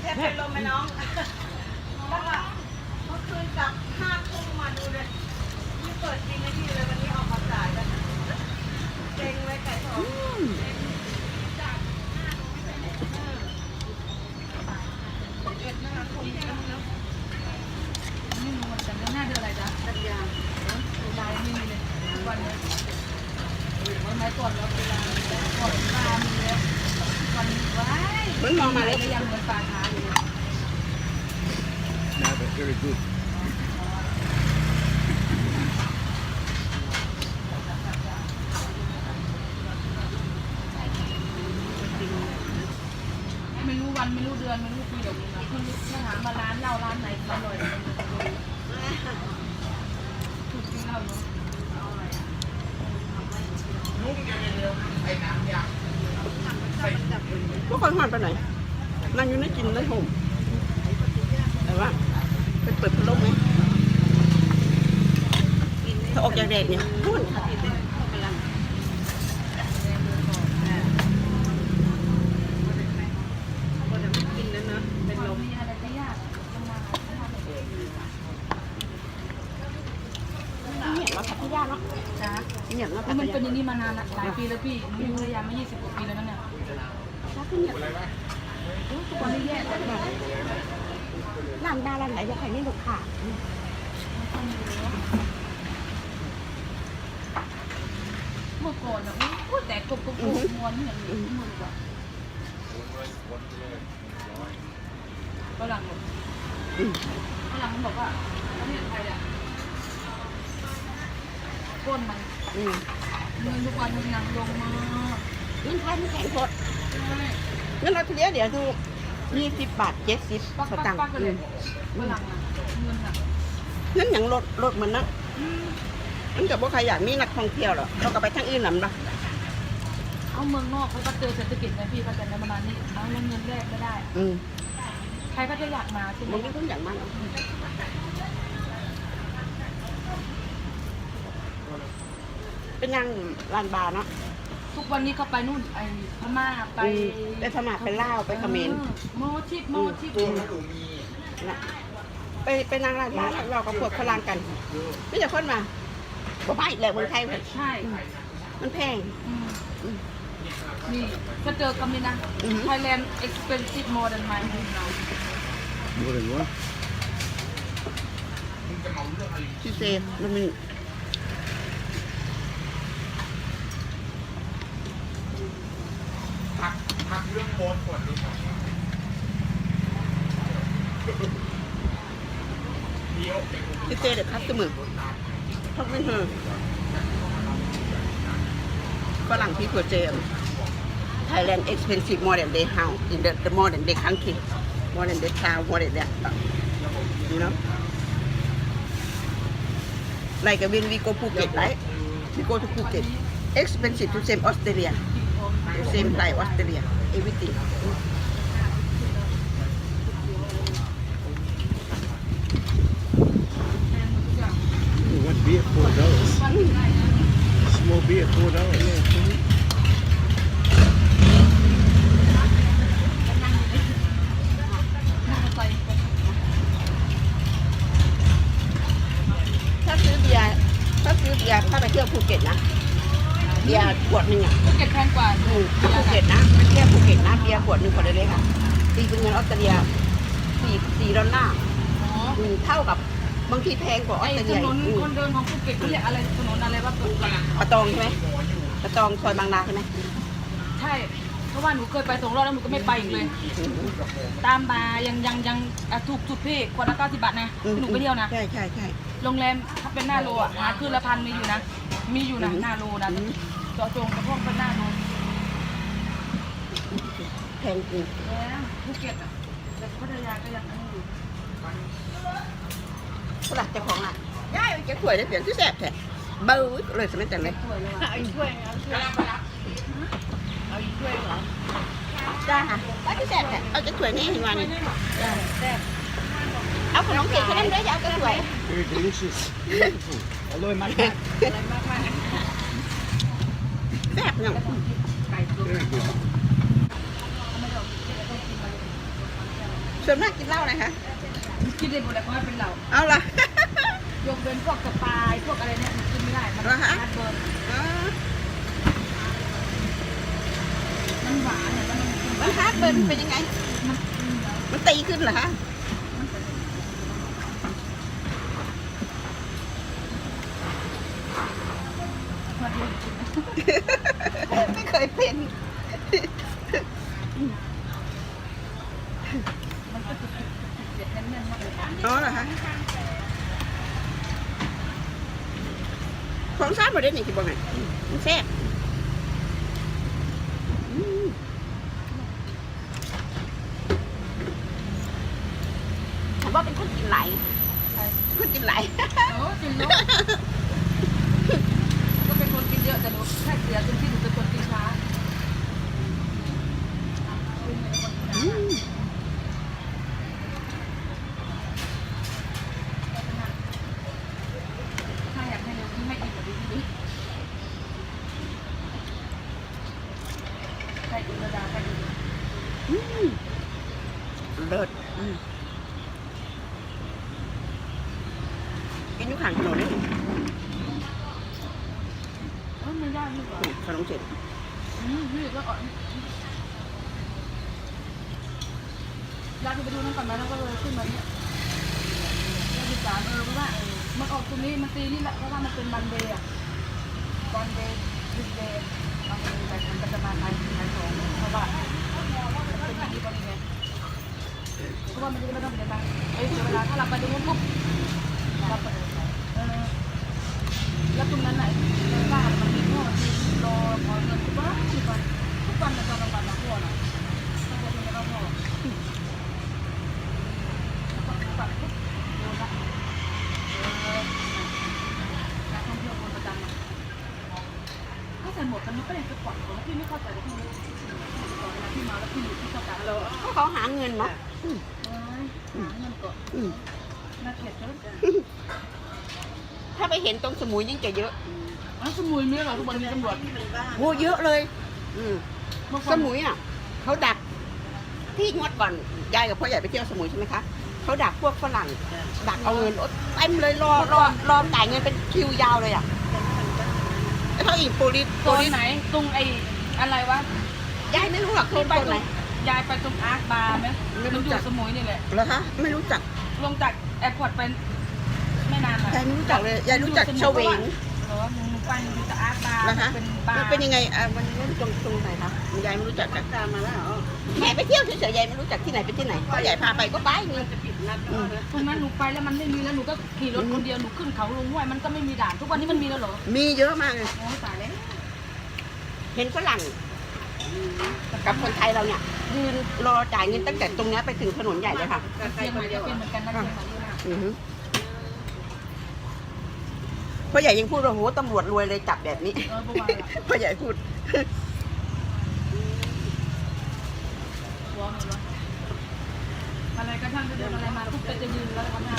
แทบเป็นลมไหมน้องแล้วก็เมื่อคืนกลับห้าทุ่มมาดูเลยที่เปิดจริงนะพี่เลยวันนี้ออกมาจ่ายกันเก่งเลยไก่ทองไม่รู้เหมือนกันเดือนหน้าเดือนอะไรจ๊ะกันยาตุลาไม่มีเลยวันนี้วันไหนก่อนเราตุลาก่อนตุลามีแล้ววันว้าย มันมองมาเลย ก็ยังเหมือนปลาค้าอยู่เลย No, ไม่รู้วันไม่รู้เดือนไม่รู้ปีหรอกคุณถ้าถามาร้านเราร้านไหนอร่อยถูกจริงเราเนาะพวกคนหอนไปไหนนั่งอยู่ในกินในห่มแต่ว่า ไปเปิดพัดลมไหมถ้าออกจากแดดเนี่ยพุ่นค่ะกินแล้วเนอะเป็นลมมีอะไรก็ยากต้องมาเนี่ยมาพัทยาเนาะจ้าเนี่ยมาพัคือทมันเป็นอย่างนี้มานานละหลายปีแล้วพี่มีภรรยามา20กว่าปีแล้วนะเนี่ยเนี่ยทุกวันนี้แย่ แต่แบบร้านดาร้านไหนอยากให้นี่ลูกค้าเมื่อก่อนอะโอ้แต่กบกบกบมวนอย่างนี้มวนกว่าฝรั่งบอกอืมฝรั่งมันบอกว่าประเทศไทยอะก้นมันอืมเงินทุกวันมันหนังลงมาเงินไทยมันแข็งสดเงินเราเฉลี่ยเดี๋ยวดู ยี่สิบบาทเจ็ดสิบปักสปักตางค์ปักกันอืเลยมฝรั่งอะเงินอะเงินอย่างลดลดมันนะมันกับพวกใครอยากมีนักท่องเที่ยวหรอกเราก็ไปทางอื่นหนำละเอาเมืองนอกเขาก็เจอเศรษฐกิจไงพี่เขาจะในประมาณนี้เอาเงินแรกไม่ได้ อืมใครก็จะอยากมาใช่ไหมมันก็ต้องอย่างมันเป็นยังร้านบาร์เนาะ ทุกวันนี้เขาไปนู่นไอ้พม่าไปอืมไปพม่าไปลาวไปเขมร ออโมชิปโมชิปอืม นะไปไปนั่งร้านบาร์แล้วเราก็พวกพลังกันไม่จะคนมาบ่ไปแหละเมืองไทยเว้ยใช่มันแพง อืมนี่ก็เจอคำนี้นะ อือหือ Thailand expensive more than my home now More than what? ที่เซฟมันมี พักพัก เรื่องโพสต์ก่อนดีกว่าเดี๋ยวไปดูที่เซฟเด็ดคัสเตอร์มือพักไม่เถอะฝรั่งที่ตัวเจม Thailand expensive more than they house in the, the more than they country more than they town more than that you know like when we go Phuket right we go to Phuket expensive to same Australia the same like Australia エビティーなん、 เบียร์ขวดหนึ่งอะภูเก็ตแพงกว่าอืมภูเก็ตนะไปเที่ยวภูเก็ตนะเบียร์ขวดหนึ่งขวดเล็กๆค่ะตีเป็นเงินออสเตรเลียสี่สี่ดอลลาร์อ๋ออืมเท่ากับบางทีแพงกว่าออไอ้สเตรถเลียนนอืมคนเดินของภูเก็ตเขาเรียกอะไรถนนอะไรวะปะตองใช่ไหมปะตองซอยบางนาใช่ไหมใช่เพราะว่าหนูเคยไปสองรอบแล้วหนูก็ไม่ไปอีกเลยอืมตามมายังยังยังอะถูกถูกพี่คนละเก้าสิบบาทนะอืมหนูไปเที่ยวนะ ใช่ใช่ใช่ โรงแรมถ้าเป็นหน้าโลอะหาคืนละพันมีอยู่นะ มีอยู่นะอืมหน้าโลนะ อืม เจาะจงกระพงเป็นหน้าโลแพงจริงแล้วภูเก็ตอะแต่พัทยาก็ยังอันนี้อยู่ฝรั่งเจ้าของร้านย่ายจะถ้วยได้เปลี่ยนที่แซ่บแท้เบาอีกเลยสมัยแต่เลยสวยเลยว่ะเอาอีกถ้วยเอาถ้วยเอาอีกถ้วยเหรอจ้าค่ะว่าที่แซ่บแท้เอาจะถ้วยนี่เห็นว่านี่แซ่บเอาขนมเค้กแค่นั้นเลยอย่าเอากระถ้วย Very delicious. Beautiful. Hello, my cat. อะไรมากมากแซ่บเนาะ ไก่ตุ๋น Very good. ไม่ได้เอาเก็บไว้ต้องกินมาเลย ส่วนมากกินเหล้านะคะ กินได้ห มดแหละเพราะว่าเป็นเหล่าเอาละ ยกเว้นพวกสปายพวกอะไรเนี่ยมันกินไม่ได้ มันเหรอฮะฮัดเบิร์นอ๋อมันหวานเนี่ยมันมันกินมันฮาร์ดเบิร์นเป็นยังไง มันอืมมันตีขึ้นเหรอคะมันกินไม่เคยเป็น มันก็จะเด็ดแน่นๆมากเลย อ๋อเหรอคะของซ้ำหมดได้นี่คิดว่าไงมันแซ่บอืมผมว่าเป็นคนกินไหลายคนกินไหลาย โอ้จริงเนาะก็เป็นคนกินเยอะแต่หนูแค่เสียตรงที่หนูเป็นคนกินช้า อืม ถ้าอยากให้เร็วไม่กินแบบนี้ดิ ใครกินระดาใครกินอืมเลิศอืมกินอยู่ข้างถนนนี่เออไม่ได้ดีกว่านี่ขนมเสร็จอืมนี่ก็อ่อนยาที่ไปดูนั่นก่อนไหมแล้วก็เลยขึ้นมาเนี่ยยาที่สามเออเพราะว่ามันออกตรงนี้มันตีนี่แหละเพราะว่ามันเป็นบันเดย์อะบันเดย์ดิสเดย์ บันเดย์แต่มันจะมาขายขายของเพราะว่าเป็นอย่างนี้ก็มีไงเพราะว่ามันจะไม่ต้องเสียตังค์เอ้ยเวลาถ้าเราไปตรงนู้นปุ๊บเราไปเออแล้วตรงนั้นไหนในบ้านมันมีพ่อที่รอขอเงินทุกวันทุกวันทุกวันในตอนกลางวันนะพ่อน่ะถ้าจะเป็นแล้วพ่อ ปัดปุ๊บโดนละเออนักท่องเที่ยวคนประจำอะถ้าใส่หมวกกัน น็อกก็ยังจะปล่อยผมพี่ไม่เข้าใจว่าพี่รู้ตอนเวลาพี่มาแล้วพี่อยู่ที่เข้าใจแล้วก็เขาหาเงินเนาะอืมเอ้ยหาเงินก่อนอืมน่าเกลียดจังถ้าไปเห็นตรงสมุยยิ่งจะเยอะอ้าวสมุยมีเหรอทุกวันนี้ตำรวจโอ้เยอะเลย อืมเมื่อสก่อนมุยอะเขาดักที่งวดก่อนยายกับพ่อใหญ่ไปเที่ยวสมุยใช่ไหมคะเขาดักพวกฝรั่งดักเอาเงินโอ๊ยเต็มเลยรอรอรอจ่ายเงินเป็นคิวยาวเลยอะแล้ว เขาอีกโปลิสโซโปนลิสไหนตรงไอ้อะไรวะยายไม่รู้หรอกเขาไปไหนยายไปตรงอาร์คบาร์ไหมไม่รู้มันอจัก ยู่สมุยนี่แหละเหรอคะไม่รู้จัก ลงจากแอร์พอร์ตไปไม่นานอะยายไม่รู้จักเลยยายรู้จักเฉวง เหรอหนูไปหนูจะอาร์ตบาร์นะคะเป็นบามันร์เป็นยังไงอะมันมันตรงตรงไหนคะยายไม่รู้จักกันตามมาแล้ว แห่ไปเที่ยวเฉยๆยายไม่รู้จักที่ไหนเป็นที่ไหนพ่อใหญ่พาไปก็ไปเงินอืมตรงนั้นหนูไปแล้วมันไม่มีแล้วหนูก็ขี่รถคนเดียวหนูขึ้นเขาลงห้วยมันก็ไม่มีด่านทุกวันนี้มันมีแล้วเหรอมีเยอะมากเลยโอ้ตายแล้วเห็นฝรั่งกับคนไทยเราเนี่ยยืนรอจ่ายเงินตั้งแต่ตรงเนี้ยไปถึงถนนใหญ่เลยค่ะเชียงใหม่ก็เป็นเหมือนกันนะเชียงใหม่นี่นะอือฮึพ่อใหญ่ยังพูดว่าโหตำรวจรวยเลยจับแบบนี้เออประมาณละพ่อใหญ่พูด หัวมันวะอะไรก็ช่างจะเดินอะไรมาปุ๊บก็จะยืนแล้วก็หน้า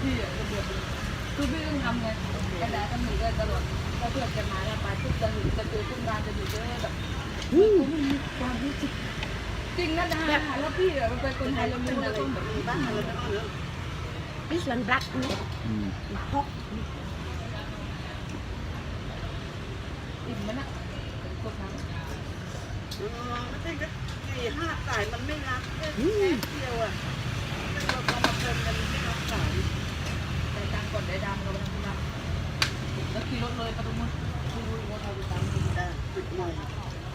พี่อะระเบียบคือพี่ต้องทำไงกระดาษตำหนิได้ตลอดถ้าเพื่อนจะมาแล้วไปปุ๊บจะหยุดจะเจอขึ้นมาจะหยุดจะแบบอืมมันมีความรู้สึกจริงนะดาแล้วพี่อะเป็นคนไทยเรามีเราต้องแบบนี้บ้างอะไรแบบนี้ดิสลันบลักนี่ Mm. ฮอกอิ่มไหมนะกดน้ำ ไม่ใช่ก็สี่ห้าสายมันไม่รักแค่เดียวอะเราพอมาเพิ่มกันไม่รับสายใส่ตังก่อนได้ดำเราไปทำที่ดำแล้วขี่รถเลยประตูมือดูดูรถเราดูตามดูจ้ะจุดหน่อย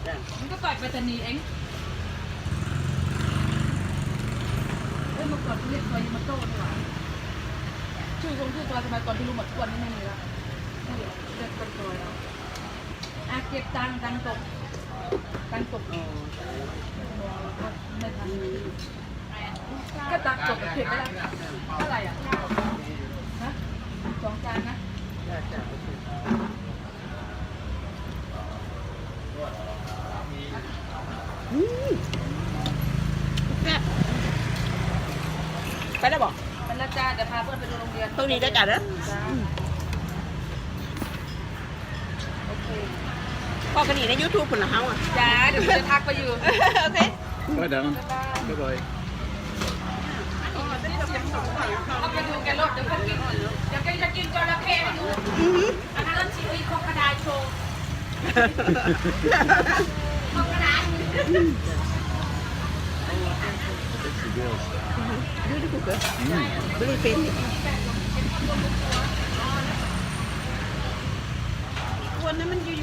จ้มันก็ต่อยไปแต่นีเองเอ้ยเมื่อก่อนเขาเรียกซอยยูมาโต้นี่หว่าชื่อคงชื่อซอยสมัยก่อนที่รู้หมดทุกวันนี้ไม่มีแล้วเรียกเป็นซอยแล้วอะเก็บตังค์ตังค์ตก ตังค์ตกอ๋อไม่ทันก็ตังค์ตกเก็บไปแล้วเท่าไหร่อะฮะสองจานนะจ้ะจ้ะอืมแซ่บไปแล้วบอกเป็นละจ้าเดี๋ยวพาเพื่อนไปดูโรงเรียนตรงนี้ได้จัดแล้วจ้าโอเค พอกันนี่ในยูทูบผลละเฮาอะจ้าเดี๋ยวจะทักไปอยู่ โอเค Bye, darling. Bye-bye. เขาไปดูแกรถเดี๋ยวเขากินเดี๋ยวแกจะกินจระเข้ให้ดูอือหืออันนั้นชีวิตของกระดาษโชว์ของกระดาษ That's the girls. ดูดิกูเกิดดูดิเป็นคนนั้นมันอยู่